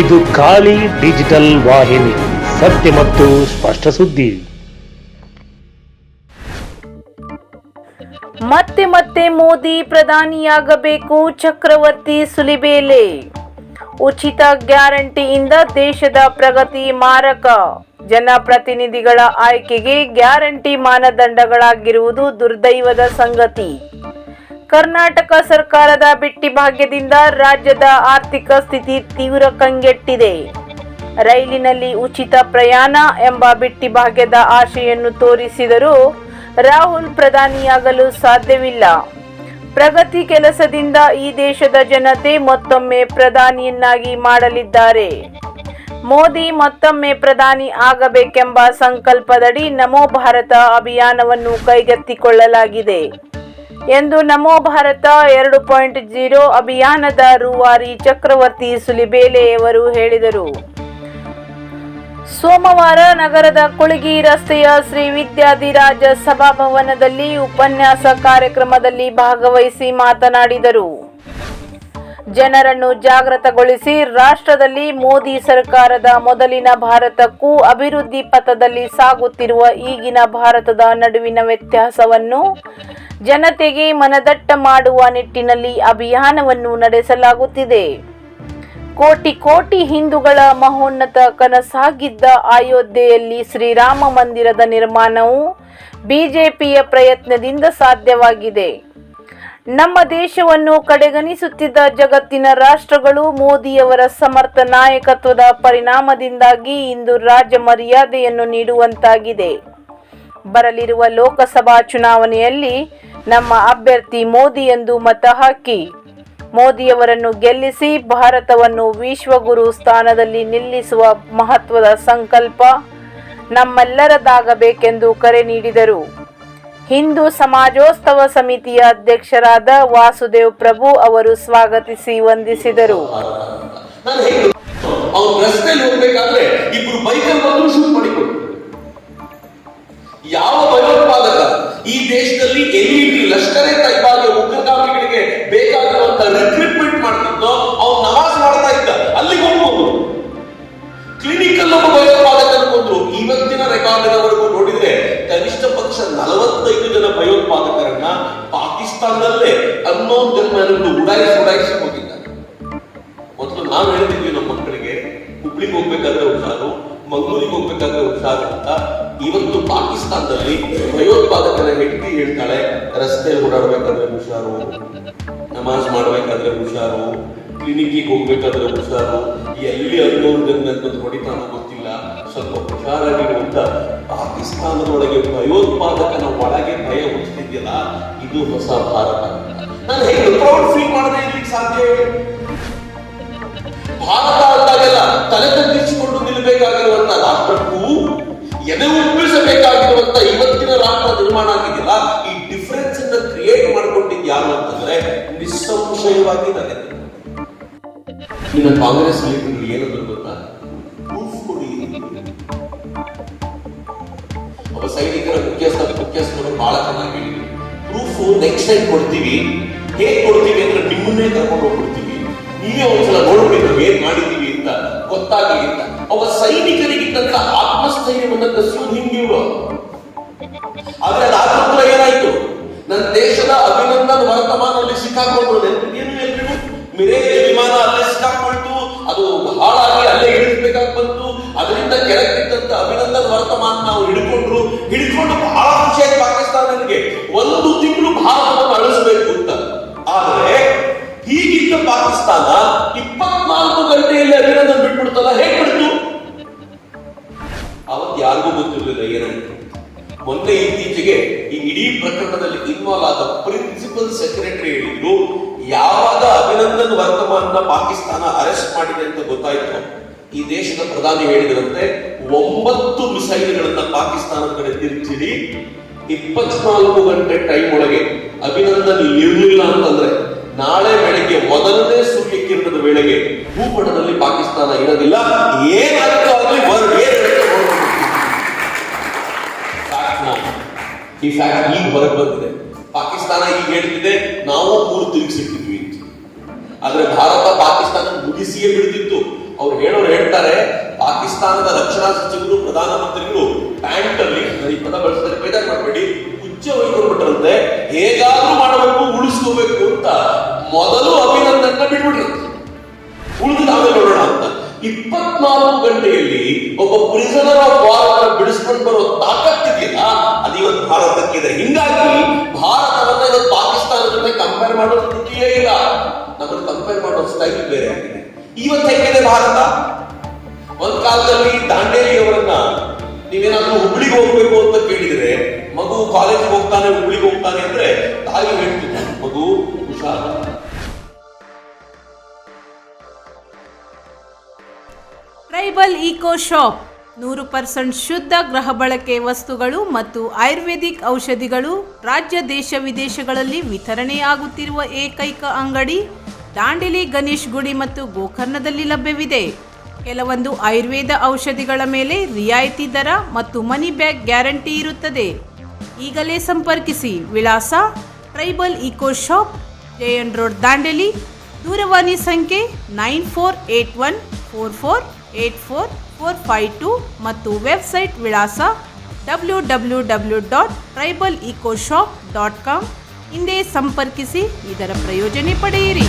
ಇದು ಖಾಲಿ ಡಿಜಿಟಲ್ ವಾಹಿನಿ, ಸತ್ಯ ಮತ್ತು ಸ್ಪಷ್ಟ ಸುದ್ದಿ. ಮತ್ತೆ ಮತ್ತೆ ಮೋದಿ ಪ್ರಧಾನಿಯಾಗಬೇಕು ಚಕ್ರವರ್ತಿ ಸುಲಿಬೇಲೆ. ಉಚಿತ ಗ್ಯಾರಂಟಿಯಿಂದ ದೇಶದ ಪ್ರಗತಿ ಮಾರಕ. ಜನಪ್ರತಿನಿಧಿಗಳ ಆಯ್ಕೆಗೆ ಗ್ಯಾರಂಟಿ ಮಾನದಂಡಗಳಾಗಿರುವುದು ದುರ್ದೈವದ ಸಂಗತಿ. ಕರ್ನಾಟಕ ಸರ್ಕಾರದ ಬಿಟ್ಟಿ ಭಾಗ್ಯದಿಂದ ರಾಜ್ಯದ ಆರ್ಥಿಕ ಸ್ಥಿತಿ ತೀವ್ರ ಕಂಗೆಟ್ಟಿದೆ. ರೈಲಿನಲ್ಲಿ ಉಚಿತ ಪ್ರಯಾಣ ಎಂಬ ಬಿಟ್ಟಿ ಭಾಗ್ಯದ ಆಶೆಯನ್ನು ತೋರಿಸಿದರೂ ರಾಹುಲ್ ಪ್ರಧಾನಿಯಾಗಲು ಸಾಧ್ಯವಿಲ್ಲ. ಪ್ರಗತಿ ಕೆಲಸದಿಂದ ಈ ದೇಶದ ಜನತೆ ಮತ್ತೊಮ್ಮೆ ಪ್ರಧಾನಿಯನ್ನಾಗಿ ಮಾಡಲಿದ್ದಾರೆ. ಮೋದಿ ಮತ್ತೊಮ್ಮೆ ಪ್ರಧಾನಿ ಆಗಬೇಕೆಂಬ ಸಂಕಲ್ಪದಡಿ ನಮೋ ಭಾರತ ಅಭಿಯಾನವನ್ನು ಕೈಗೆತ್ತಿಕೊಳ್ಳಲಾಗಿದೆ. ಎಂದು ನಮೋ ಭಾರತ ಎರಡು ಪಾಯಿಂಟ್ ಜೀರೋ ಅಭಿಯಾನದ ರೂವಾರಿ ಚಕ್ರವರ್ತಿ ಸುಲಿಬೇಲೆಯವರು ಹೇಳಿದರು. ಸೋಮವಾರ ನಗರದ ಕುಳಗಿ ರಸ್ತೆಯ ಶ್ರೀ ವಿದ್ಯಾಧಿರಾಜ ಸಭಾಭವನದಲ್ಲಿ ಉಪನ್ಯಾಸ ಕಾರ್ಯಕ್ರಮದಲ್ಲಿ ಭಾಗವಹಿಸಿ ಮಾತನಾಡಿದರು. ಜನರನ್ನು ಜಾಗೃತಗೊಳಿಸಿ ರಾಷ್ಟ್ರದಲ್ಲಿ ಮೋದಿ ಸರ್ಕಾರದ ಮೊದಲಿನ ಭಾರತಕ್ಕೂ ಅಭಿವೃದ್ಧಿ ಪಥದಲ್ಲಿ ಸಾಗುತ್ತಿರುವ ಈಗಿನ ಭಾರತದ ನಡುವಿನ ವ್ಯತ್ಯಾಸವನ್ನು ಜನತೆಗೆ ಮನದಟ್ಟ ಮಾಡುವ ನಿಟ್ಟಿನಲ್ಲಿ ಅಭಿಯಾನವನ್ನು ನಡೆಸಲಾಗುತ್ತಿದೆ. ಕೋಟಿ ಕೋಟಿ ಹಿಂದೂಗಳ ಮಹೋನ್ನತ ಕನಸಾಗಿದ್ದ ಅಯೋಧ್ಯೆಯಲ್ಲಿ ಶ್ರೀರಾಮ ಮಂದಿರದ ನಿರ್ಮಾಣವು ಬಿಜೆಪಿಯ ಪ್ರಯತ್ನದಿಂದ ಸಾಧ್ಯವಾಗಿದೆ. ನಮ್ಮ ದೇಶವನ್ನು ಕಡೆಗಣಿಸುತ್ತಿದ್ದ ಜಗತ್ತಿನ ರಾಷ್ಟ್ರಗಳು ಮೋದಿಯವರ ಸಮರ್ಥ ನಾಯಕತ್ವದ ಪರಿಣಾಮದಿಂದಾಗಿ ಇಂದು ರಾಜ್ಯ ಮರ್ಯಾದೆಯನ್ನು ನೀಡುವಂತಾಗಿದೆ. ಬರಲಿರುವ ಲೋಕಸಭಾ ಚುನಾವಣೆಯಲ್ಲಿ ನಮ್ಮ ಅಭ್ಯರ್ಥಿ ಮೋದಿ ಎಂದು ಮತ ಹಾಕಿ, ಮೋದಿಯವರನ್ನು ಗೆಲ್ಲಿಸಿ ಭಾರತವನ್ನು ವಿಶ್ವಗುರು ಸ್ಥಾನದಲ್ಲಿ ನಿಲ್ಲಿಸುವ ಮಹತ್ವದ ಸಂಕಲ್ಪ ನಮ್ಮೆಲ್ಲರದಾಗಬೇಕೆಂದು ಕರೆ ನೀಡಿದರು. ಹಿಂದೂ ಸಮಾಜೋತ್ಸವ ಸಮಿತಿಯ ಅಧ್ಯಕ್ಷರಾದ ವಾಸುದೇವ್ ಪ್ರಭು ಅವರು ಸ್ವಾಗತಿಸಿ ವಂದಿಸಿದರು. ಯಾವ ಭಯೋತ್ಪಾದಕ ಈ ದೇಶದಲ್ಲಿ ಎಲಿಟಿ ಲಷ್ಕರೆ ತೈಬಾಗೆ ಉಗ್ರಗಾಮಿಗಳಿಗೆ ಬೇಕಾಗಿರುವಂತ ರಿಕ್ರೂಟ್ಮೆಂಟ್ ಮಾಡ್ತಿದ್ದೋ ಅವ್ನು ನಮಾಜ್ ಮಾಡ್ತಾ ಇದ್ದ, ಅಲ್ಲಿಗೆ ಹೋಗ್ಬೋದು. ಕ್ಲಿನಿಕ್ ಅಲ್ಲಿ ಒಬ್ಬ ಭಯೋತ್ಪಾದಕನ ಕೊಂದ್ರು ಇವತ್ತಿನ ರೆಕಾರ್ಡಿನವರೆಗೂ ನೋಡಿದ್ರೆ ಕನಿಷ್ಠ ಪಕ್ಷ ನಲವತ್ತೈದು ಜನ ಭಯೋತ್ಪಾದಕರನ್ನ ಪಾಕಿಸ್ತಾನದಲ್ಲೇ ಅನ್ನೋನ್ ಜನ್ಮನನ್ನು ಉಡಾಯಿಸಿ ಉಡಾಯಿಸಿ ಹೋಗಿದ್ದಾರೆ. ಮೊದಲು ನಾವು ಹೇಳ್ತಿದ್ವಿ ನಮ್ಮ ಮಕ್ಕಳಿಗೆ, ಹುಬ್ಳಿಗೆ ಹೋಗ್ಬೇಕಾದ್ರೆ ಹುಷಾರು, ಮಂಗಳೂರಿಗೆ ಹೋಗ್ಬೇಕಾದ್ರೆ ಹುಷಾರು ಅಂತ. ಇವತ್ತು ಪಾಕಿಸ್ತಾನದಲ್ಲಿ ಭಯೋತ್ಪಾದಕರ ಹೆಂಡತಿ ಹೇಳ್ತಾಳೆ ರಸ್ತೆಯಲ್ಲಿ ಓಡಾಡ್ಬೇಕಾದ್ರೆ ಹುಷಾರು, ನಮಾಜ್ ಮಾಡ್ಬೇಕಾದ್ರೆ ಹುಷಾರು ಕ್ಲಿನಿಕ್ಕಿಗೆ ಹೋಗ್ಬೇಕಾದ್ರೆ ಹುಷಾರು, ಎಲ್ಲಿ ಅನ್ನೋದನ್ನ ಹೊಡಿತಾನೋ ಗೊತ್ತಿಲ್ಲ. ಸ್ವಲ್ಪ ಹುಷಾರಾಗಿರು ಅಂತ ಪಾಕಿಸ್ತಾನದೊಳಗೆ ಭಯೋತ್ಪಾದಕನ ಒಳಗೆ ಭಯ ಹುಟ್ಟಿದೆಯಲ್ಲ ಇದು ಹೊಸ ಭಾರತ ನಾನು ಹೇಗೆ ಪ್ರೌಡ್ ಫೀಲ್ ಮಾಡದೆ ಇರ್ಲಿಕ್ಕೆ ಸಾಧ್ಯ? ಭಾರತ ಅಂದಾಗೆಲ್ಲ ತಲೆ ತಗ್ಗಿಸಿಕೊಂಡು ನಿಲ್ಲಬೇಕಾಗಿರುವಂತ ರಾಷ್ಟ್ರಕ್ಕೂ ಎದೆ ಉಪ್ಪಿಸಬೇಕಾಗಿರುವಂತ ಇವತ್ತಿನ ರಾಷ್ಟ್ರ ನಿರ್ಮಾಣ ಆಗಿದೆಯಲ್ಲ, ಈ ಡಿಫರೆನ್ಸ್ ಅನ್ನ ಕ್ರಿಯೇಟ್ ಮಾಡ್ಕೊಂಡಿದ್ದು ಯಾರು ಅಂತಂದ್ರೆ ನಿಸ್ಸಂಶಯವಾಗಿ ನನಗೆ. ಇನ್ನು ಕಾಂಗ್ರೆಸ್ ಲೀಡರ್ಗಳು ಬಹಳ ಚೆನ್ನಾಗಿ ಪ್ರೂಫ್ ನೆಕ್ಸ್ಟ್ ಟೈಮ್ ಕೊಡ್ತೀವಿ. ಹೇಗ್ ಕೊಡ್ತೀವಿ ಅಂದ್ರೆ ನಿಮ್ಮನ್ನೇ ಕರ್ಕೊಂಡು ಹೋಗ್ಬಿಡ್ತೀವಿ. ನೀವೇ ಒಂದ್ಸಲ ನೋಡ್ಬಿಡಿ ನಾವು ಏನ್ ಮಾಡಿದೀವಿ ಅಂತ, ಗೊತ್ತಾಗಲಿ ಅಂತ. ಒಬ್ಬ ಸೈನಿಕರಿಗಿದ್ದಂತ ಆತ್ಮಸ್ಥೈರ್ಯವನ್ನ ಕಸಿಯೋದು ಹಿಂಗೆ ಆದ್ರೆ ಅದಾದ ನಂತರ ಏನಾಯ್ತು? ನನ್ನ ದೇಶದ ಅಭಿನಂದನ್ ವರ್ತಮಾನದಲ್ಲಿ ಸಿಕ್ಕಾಕೊಂಡ್ರು ನೆನಪಿದೇನು ಎಲ್ರಿಗೂ? ವಿಮಾನ ಅಲ್ಲೇ ಸಿಕ್ಕಾಕೊಳ್ತು ಅದು ಹಾಳಾಗಿ ಅಲ್ಲೇ ಇಳಿಸ್ಬೇಕಾಗಿ ಬಂತು. ಅದರಿಂದ ಕೆಳಗಿದ್ದಂತ ಅಭಿನಂದನ್ ವರ್ತಮಾನ ನಾವು ಹಿಡ್ಕೊಂಡ್ರು. ಹಿಡ್ಕೊಂಡು ಬಹಳ ಖುಷಿಯಾಗಿ ಒಂದು ತಿಂಗಳು ಭಾರತವನ್ನು ಅಳಿಸಬೇಕು ಅಂತ. ಆದರೆ ಹೀಗಿದ್ದ ಪಾಕಿಸ್ತಾನ ಇಪ್ಪತ್ನಾಲ್ಕು ಗಂಟೆಯಲ್ಲಿ ಅಭಿನಂದನ್ ಬಿಟ್ಬಿಡ್ತಲ್ಲ, ಹೇಗ್ ಬಿಡ್ತು? ಅವತ್ ಯಾರಿಗೂ ಗೊತ್ತಿರಲಿಲ್ಲ ಏನಂತ ಮೊನ್ನೆ ಇತ್ತೀಚೆಗೆ ಈ ಇಡೀ ಪ್ರಕರಣದಲ್ಲಿ ಇನ್ವಾಲ್ವ್ ಆದ ಪ್ರಿನ್ಸಿಪಲ್ ಸೆಕ್ರೆಟರಿ ಹೇಳಿದ್ರು ಯಾವಾಗ ಅಭಿನಂದನ್ ವರ್ತಮಾನ ಪಾಕಿಸ್ತಾನ ಅರೆಸ್ಟ್ ಮಾಡಿದೆ ಅಂತ ಗೊತ್ತಾಯ್ತು. ಈ ದೇಶದ ಪ್ರಧಾನಿ ಹೇಳಿದ್ರಂತೆ, ಒಂಬತ್ತು ಮಿಸೈಲ್ಗಳನ್ನ ಪಾಕಿಸ್ತಾನದ ಕಡೆ ತಿರುಗಿಸಿಡಿ ಇಪ್ಪತ್ನಾಲ್ಕು ಗಂಟೆ ಟೈಮ್ ಒಳಗೆ ಅಭಿನಂದನ್ ಇರಲಿಲ್ಲ ಅಂತಂದ್ರೆ ನಾಳೆ ಬೆಳಗ್ಗೆ ಮೊದಲನೇ ಸೂರ್ಯ ವೇಳೆಗೆ ಭೂಪಟದಲ್ಲಿ ಪಾಕಿಸ್ತಾನ ಇರೋದಿಲ್ಲ. ಈ ಫ್ಯಾಕ್ಟ್ ಈಗ ಹೊರಗೆ ಬಂದಿದೆ. ಪಾಕಿಸ್ತಾನ ಈಗ ಹೇಳ್ತಿದೆ, ನಾವು ಮೂರು ತಿರುಗಿಸಿಟ್ಟಿದ್ವಿ ಆದ್ರೆ ಭಾರತ ಪಾಕಿಸ್ತಾನ ಮುಗಿಸಿಯೇ ಬಿಡ್ತಿತ್ತು. ಅವ್ರು ಹೇಳೋರು ಹೇಳ್ತಾರೆ ಪಾಕಿಸ್ತಾನದ ರಕ್ಷಣಾ ಸಚಿವರು, ಪ್ರಧಾನಮಂತ್ರಿಗಳು ಪ್ಯಾಂಟ್ ಅಲ್ಲಿ ಈ ಪದ ಬಳಸಿದ್ರೆ ಮಾಡಬೇಡಿ. ಉಚ್ಚ ಹೊಯ್ಕೊಂಡ್ಬಿಟ್ರಂತೆ ಹೇಗಾದ್ರೂ ಮಾಡಬೇಕು, ಉಳಿಸ್ಕೋಬೇಕು ಅಂತ ಮೊದಲು ಅಭಿನಂದನ ಬಿಟ್ಬಿಟ್ರಂತೆ ಉಳಿದು ಆಮೇಲೆ ನೋಡೋಣ ಅಂತ. ಇಪ್ಪತ್ನಾಲ್ಕು ಗಂಟೆಯಲ್ಲಿ ಒಬ್ಬ ಪ್ರಿಸನರ್ ಆಫ್ ವಾರ್ ಬಿಡಿಸ್ಕೊಂಡು ಬರೋ ತಾಕತ್ತಿದೆಯಲ್ಲ ಅದು ಇವತ್ತು ಭಾರತಕ್ಕಿದೆ. ಹಿಂಗಾಗಿ ಭಾರತವನ್ನ ಇವತ್ತು ಪಾಕಿಸ್ತಾನದ ಜೊತೆ ಕಂಪೇರ್ ಮಾಡೋ ಸ್ಥಿತಿಯೇ ಇಲ್ಲ. ನಮ್ಮನ್ನು ಕಂಪೇರ್ ಮಾಡೋ ಸ್ಟೈಲ್ ಬೇರೆ ಆಗಿದೆ. ಇವತ್ತು ಹೇಗಿದೆ ಭಾರತ? ಹುಬ್ಳಿಗೆ ಹೋಗ್ಬೇಕು ಅಂತ ಕೇಳಿದ್ರೆ, ಮಗು ಕಾಲೇಜಿಗೆ ಹೋಗ್ತಾನೆ ಹುಬ್ಳಿಗೆ ಹೋಗ್ತಾನೆ ಅಂದ್ರೆ ತಾಯಿ ಹೇಳ್ತಿದ್ದೆ, ಮಗು, ಹುಷಾರ. ಟ್ರೈಬಲ್ ಈಕೋ ಶಾಪ್, ನೂರು ಪರ್ಸೆಂಟ್ ಶುದ್ಧ ಗೃಹ ಬಳಕೆ ವಸ್ತುಗಳು ಮತ್ತು ಆಯುರ್ವೇದಿಕ್ ಔಷಧಿಗಳು ರಾಜ್ಯ, ದೇಶ, ವಿದೇಶಗಳಲ್ಲಿ ವಿತರಣೆಯಾಗುತ್ತಿರುವ ಏಕೈಕ ಅಂಗಡಿ ದಾಂಡೇಲಿ ಗಣೇಶ್ ಗುಡಿ ಮತ್ತು ಗೋಕರ್ಣದಲ್ಲಿ ಲಭ್ಯವಿದೆ. ಕೆಲವೊಂದು ಆಯುರ್ವೇದ ಔಷಧಿಗಳ ಮೇಲೆ ರಿಯಾಯಿತಿ ದರ ಮತ್ತು ಮನಿ ಬ್ಯಾಗ್ ಗ್ಯಾರಂಟಿ ಇರುತ್ತದೆ. ಈಗಲೇ ಸಂಪರ್ಕಿಸಿ ವಿಳಾಸ tribal eco shop Jayan road, Dandeli. ದೂರವಾಣಿ ಸಂಖ್ಯೆ nine four eight one four four eight four four five two ಮತ್ತು ವೆಬ್ಸೈಟ್ ವಿಳಾಸ W W W dot tribal eco shop dot com. ಹಿಂದೆ ಸಂಪರ್ಕಿಸಿ, ಇದರ ಪ್ರಯೋಜನೆ ಪಡೆಯಿರಿ.